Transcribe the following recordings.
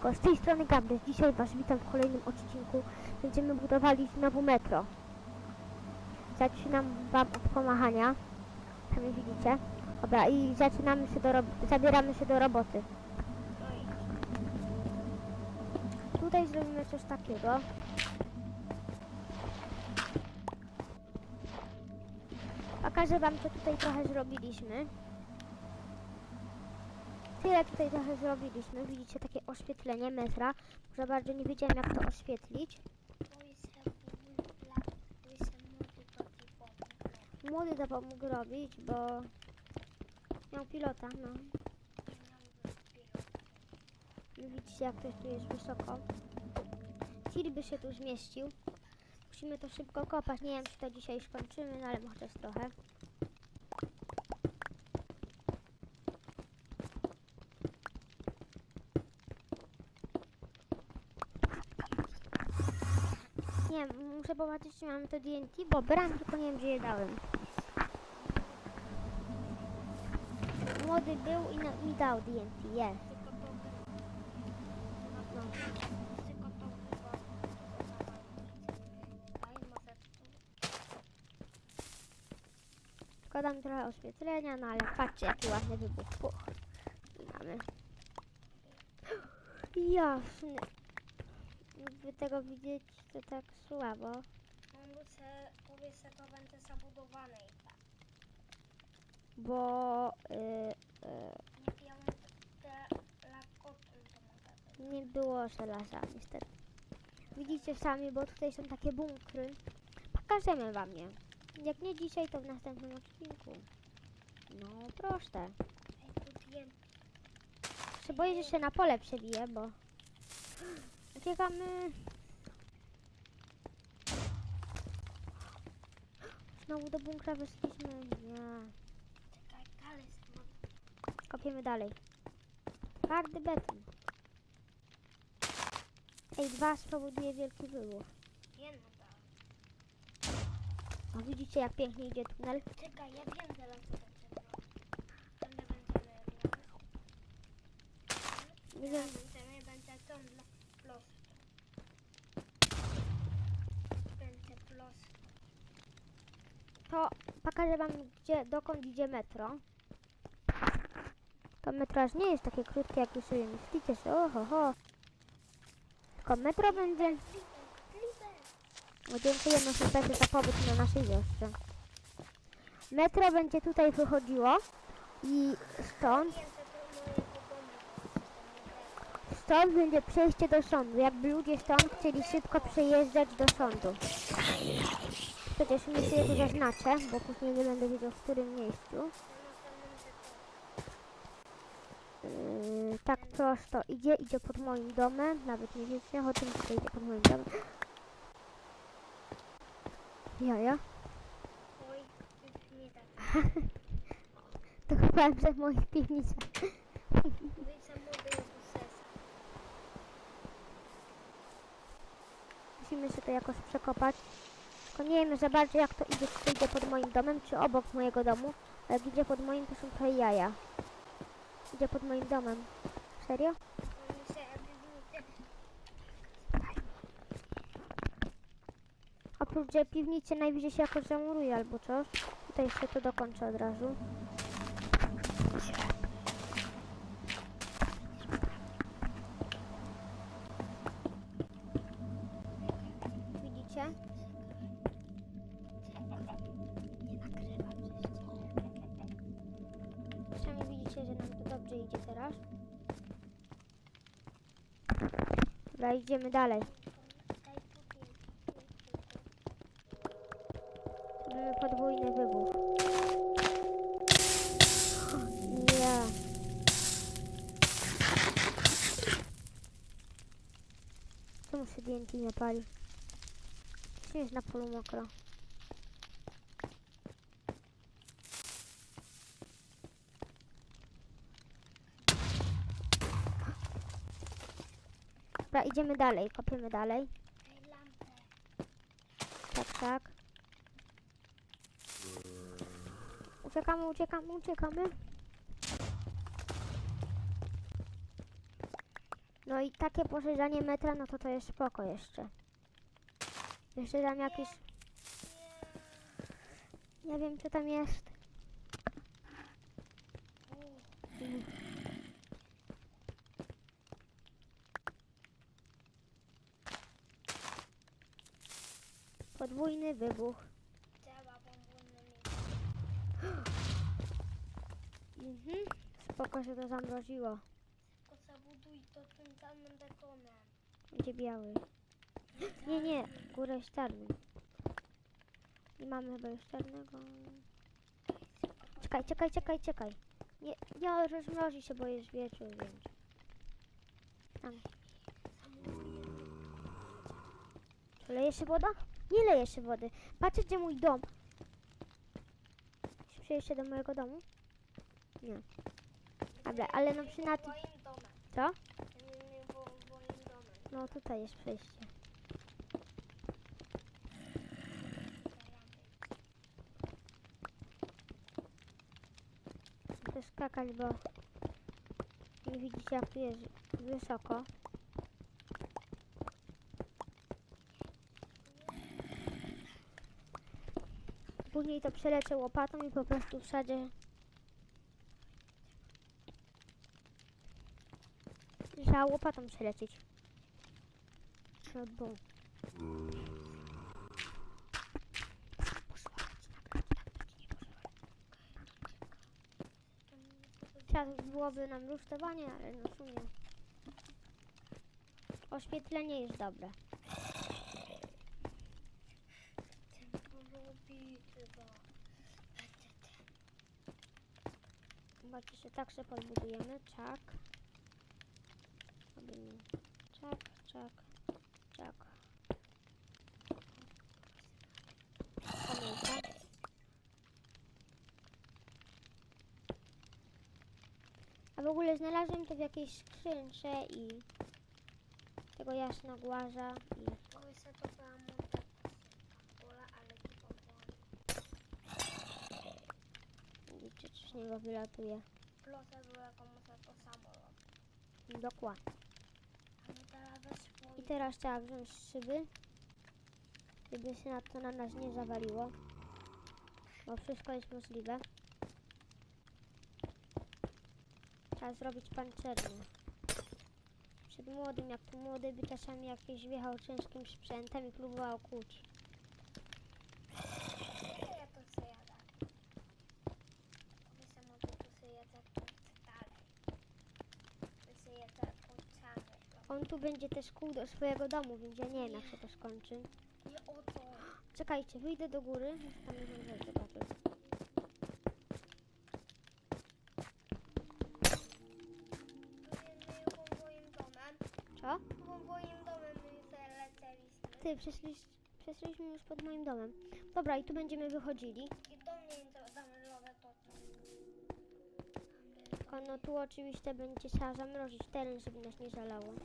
Siemanko, z tej strony Gabriel. Dzisiaj Was witam w kolejnym odcinku. Będziemy budowali znowu metro. Zaczynam Wam od pomachania. Sami widzicie. Dobra, i zaczynamy się do zabieramy się do roboty. Tutaj zrobimy coś takiego. Pokażę Wam, co tutaj trochę zrobiliśmy. Tyle tutaj trochę zrobiliśmy. Widzicie takie oświetlenie metra. Może bardzo nie wiedziałem jak to oświetlić. Młody to pomógł robić, bo miał pilota, no. Widzicie jak ktoś tu jest wysoko. Tir by się tu zmieścił. Musimy to szybko kopać. Nie wiem czy to dzisiaj skończymy, no ale chociaż trochę. Nie muszę zobaczyć czy mamy to DNT, bo bram, tylko nie wiem gdzie je dałem. Młody był i no, mi dał DNT, jest. No. Szkoda mi trochę oświetlenia, no ale patrzcie jaki ładny wybuch. Puch. I mamy. Jasny. Wy tego widzieć to tak słabo. Powiedz, że to będzie zabudowane i tak. Bo y, Nie, ja mam te lakoty y, nie było żelaza niestety. Widzicie sami, bo tutaj są takie bunkry. Pokażemy wam je. Jak nie dzisiaj, to w następnym odcinku. No proste. Ej, tu wiem, Się boję, że się na pole przebije, bo... Uciekamy. Znowu do bunkra weszliśmy. Nie. czekaj, dalej mam. Kopiemy dalej. Twardy beton. Ej, dwa spowoduje wielki wybuch. Jedno dalej. A widzicie jak pięknie idzie tunel? Czekaj, ja wiem teraz co będzie robić. Będę będziemy robić. Nie wiem. Będziemy, będzie to Plus. To pokażę wam gdzie, dokąd idzie metro. To metro aż nie jest takie krótkie jak wy sobie myślicie, że oho ho. Tylko metro będzie... Dziękujemy super za pobyt na naszej wiosce. Metro będzie tutaj wychodziło i stąd, stąd będzie przejście do sądu. Jakby ludzie stąd chcieli szybko przejeżdżać do sądu. Przecież my sobie tu zaznaczę, bo później nie będę wiedział w którym miejscu. Yy, tak prosto idzie, idzie pod moim domem. Nawet nie wiecie o tym, że idzie pod moim domem. Jaja. Oj, nie tak. To chyba że moich piwnicach. Musimy się to jakoś przekopać. Tylko nie wiem za bardzo jak to idzie, czy to idzie pod moim domem, czy obok mojego domu. Jak idzie pod moim, to są trochę jaja. Idzie pod moim domem. Serio? Oprócz że piwnicy najwyżej się jakoś zamuruje albo coś. Tutaj jeszcze to dokończę od razu. Widzicie? Dobra, idziemy dalej. Mamy podwójny wybuch. Nie. Co muszę DNT zapalić? Nie jest na polu mokro. Idziemy dalej, kopiemy dalej. Tak, tak. Uciekamy, uciekamy, uciekamy. No i takie poszerzanie metra, no to to jest spoko jeszcze. Jeszcze tam jakieś... Nie wiem, co tam jest. Podwójny wybuch. Trzeba podwójny mieć. Mhm. Spoko się to zamroziło. Tylko zabuduj to tym samym betonem. Będzie biały. Nie, nie, góra jest czarny. Nie mamy chyba już czarnego. Czekaj, czekaj, czekaj, czekaj. Nie, nie rozmrozi się, bo jest wieczór, więc. Tam. Czy leje się woda? Nie leje się wody. Patrzcie, gdzie mój dom. Czy Przejście do mojego domu? Nie. Dobra, ale no przy na tym. Moim domem. Co? No tutaj jest przejście. Muszę skakać, bo nie widzicie jak tu jest wysoko. Później to przeleczę łopatą i po prostu wsadzę. Trzeba łopatą przelecieć. Trzeba. Trzeba byłoby nam rusztowanie, ale no w sumie. Oświetlenie jest dobre. Ten lubi chyba. Że tak sobie podbudujemy. Czak. Robimy czak, czak, czak. Pamiętam. A w ogóle znalazłem to w jakiejś skrzynce i tego jasnogłaza i se to była monta pola, ale tu powoli. widzicie, co z niego wylatuje. Plotę była komuś to samolot. Dokładnie. Ale teraz weź I teraz trzeba wziąć szyby, żeby się na to na nas nie zawaliło. Bo wszystko jest możliwe. Trzeba zrobić pancerny. Przed młodym, jak tu młody by czasami jakiś wjechał ciężkim sprzętem i próbował kłuć. Ja to chcę jadać. Wy samochód tu sobie jadać, to chcę dalej. Wy sobie jadać podczany. On tu będzie też kół do swojego domu, więc ja nie wiem jak się to skończy. Nie o to. Czekajcie, wyjdę do góry, tam zobaczyć. Co? Bo moim domem leceliśmy. Ty, przeszliś, przeszliśmy już pod moim domem. Dobra, i tu będziemy wychodzili. I do mnie damy to. No tu oczywiście będzie trzeba zamrozić teren, żeby nas nie zalało. No.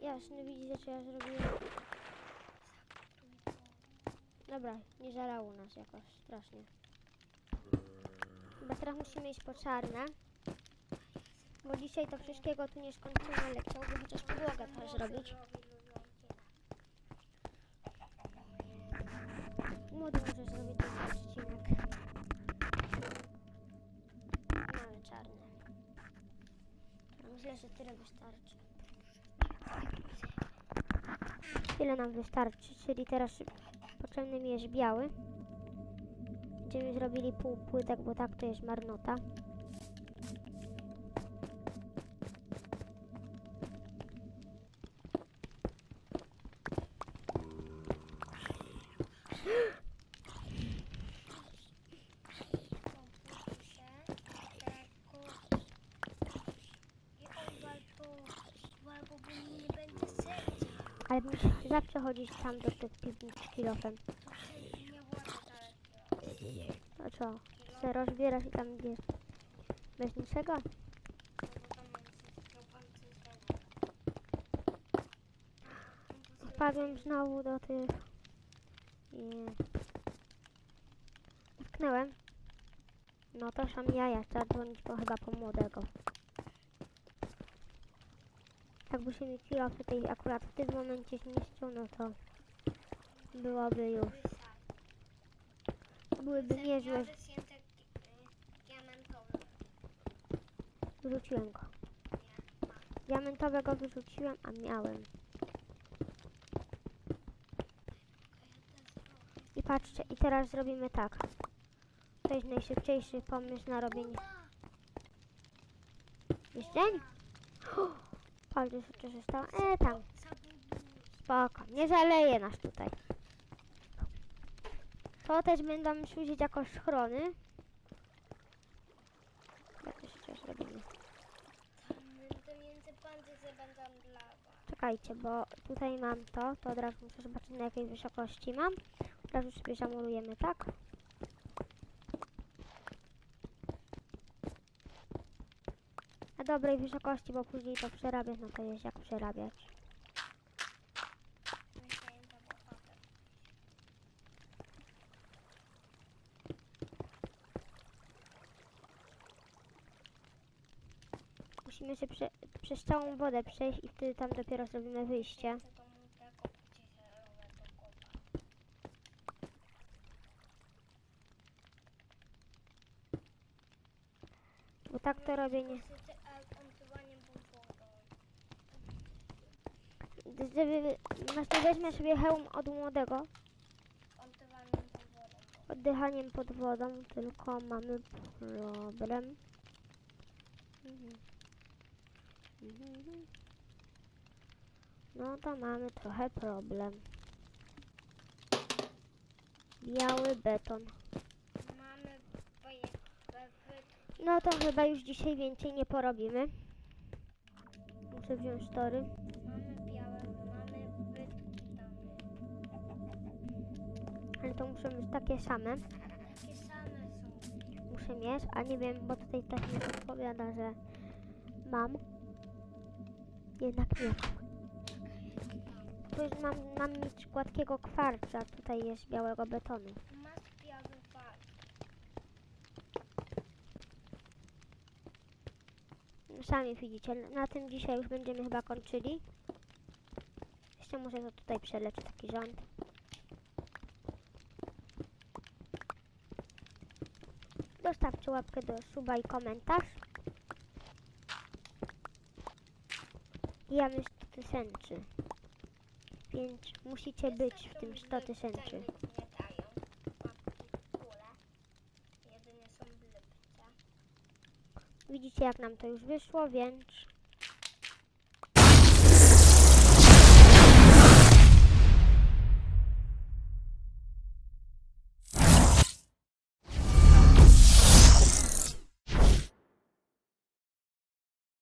Jasne, widzicie co ja zrobiłem? Dobra, nie zalało nas jakoś strasznie. Chyba teraz musimy iść po czarne. Bo dzisiaj to wszystkiego tu nie skończymy, ale chciałbym chociaż podłogę teraz zrobić. Młody może zrobić ten odcinek. Mamy czarne. Myślę, że tyle wystarczy. Tyle nam wystarczy, czyli teraz potrzebny mi jest biały. Będziemy zrobili pół płytek, bo tak to jest marnota. Ale zawsze chodzić tam do tych piwnic z kilofem. się rozbierasz i tam idziesz. Bez niczego? Wpadłem znowu do tych... I... Utknąłem. No to są jaja, trzeba dzwonić po chyba po młodego. Tak Jakby się mieciła tutaj akurat w tym momencie zniszczył, no to byłoby już. Byłyby niezłe Wyrzuciłem go. Diamentowego wyrzuciłem, a miałem. I patrzcie, i teraz zrobimy tak. To jest najszybciejszy pomysł na robienie. Jest dzień? Patrzcie, co się stało. E, tam, spoko. Nie zaleje nas tutaj. To też będą służyć jako schrony. Zrobimy? Czekajcie, bo tutaj mam to, to od razu muszę zobaczyć na jakiej wysokości mam. Od razu sobie zamurujemy, tak? Na dobrej wysokości, bo później to przerabiać, no to jest jak przerabiać. Myślałem, że było potem. Musimy się prze, przez całą wodę przejść i wtedy tam dopiero zrobimy wyjście. Bo tak to robię nie... Właśnie weźmę sobie hełm od młodego, oddychaniem pod wodą, tylko mamy problem. Mhm. No to mamy trochę problem. Biały beton. No to chyba już dzisiaj więcej nie porobimy. Muszę wziąć tory. Mamy białe, mamy bytki tam. Ale to muszą być takie same. Takie same są. Muszę mieć, a nie wiem, bo tutaj tak mi podpowiada, że mam. Jednak nie. To już mam, mam mieć gładkiego kwarca, tutaj jest białego betonu. Masz biały fal. Sami widzicie, na tym dzisiaj już będziemy chyba kończyli. Jeszcze muszę to tutaj przeleć taki rząd. Zostawcie łapkę do suba i komentarz. Ja myślę 100 tysięcy. Więc musicie być w tym 100 tysięcy. Widzicie jak nam to już wyszło, więc